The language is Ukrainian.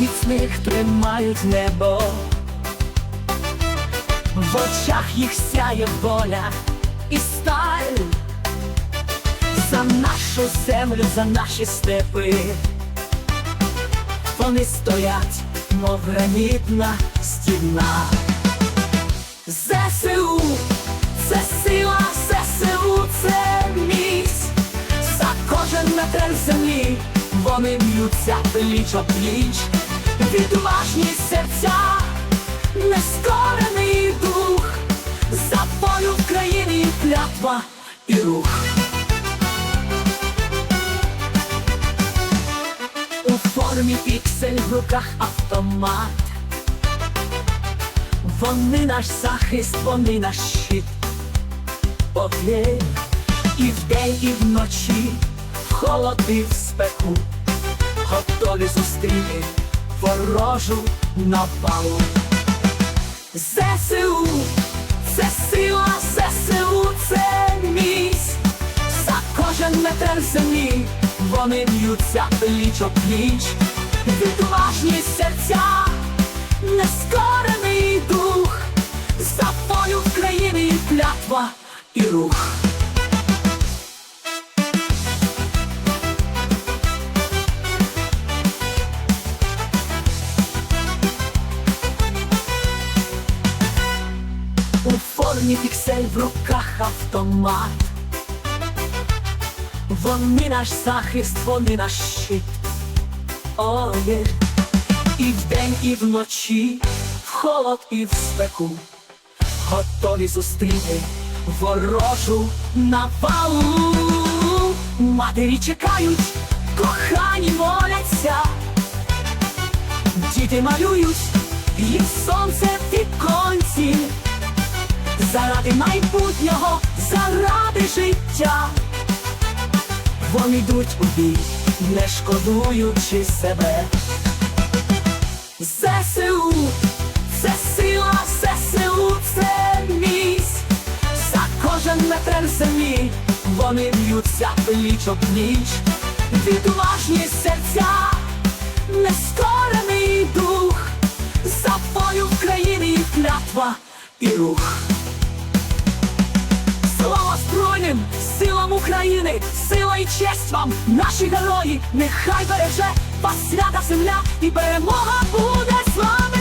міцних тримають небо. В очах їх сяє воля і сталь за нашу землю, за наші степи. Вони стоять, мов гранітна стіна. ЗСУ, це сила, ЗСУ, це міць. За кожен метр землі вони б'ються пліч о пліч. Відважні серця, нескорений дух, за волю в країні клятва і рух. У формі піксель в руках автомат. Вони наш захист, вони наш щит. Поглянь і вдень, і вночі, в холод в спеку, готові зустріти ворожу напалу. ЗСУ, це сила, ЗСУ, це міць. За кожен метр землі вони б'ються пліч пліч, відважні серця, нескорений дух, за волю в країні клятва і рух. У формі піксель в руках автомат. Вони наш захист, вони наш щит. О, є. І вдень, і вночі, в холод і в спеку, готові зустріти ворожу навалу. Матері чекають, кохані моляться, діти малюють, їм сонце в віконці. Заради майбутнього, заради життя. Вони йдуть у бій, не шкодуючи себе. ЗСУ, це сила, ЗСУ, це міць. За кожен метр землі вони б'ються пліч о пліч. Відважні серця, нескорений дух, за волю в країні клятва і рух. Збройним силам України, сила і честь вам, наші герої, нехай береже вас свята земля, і перемога буде з вами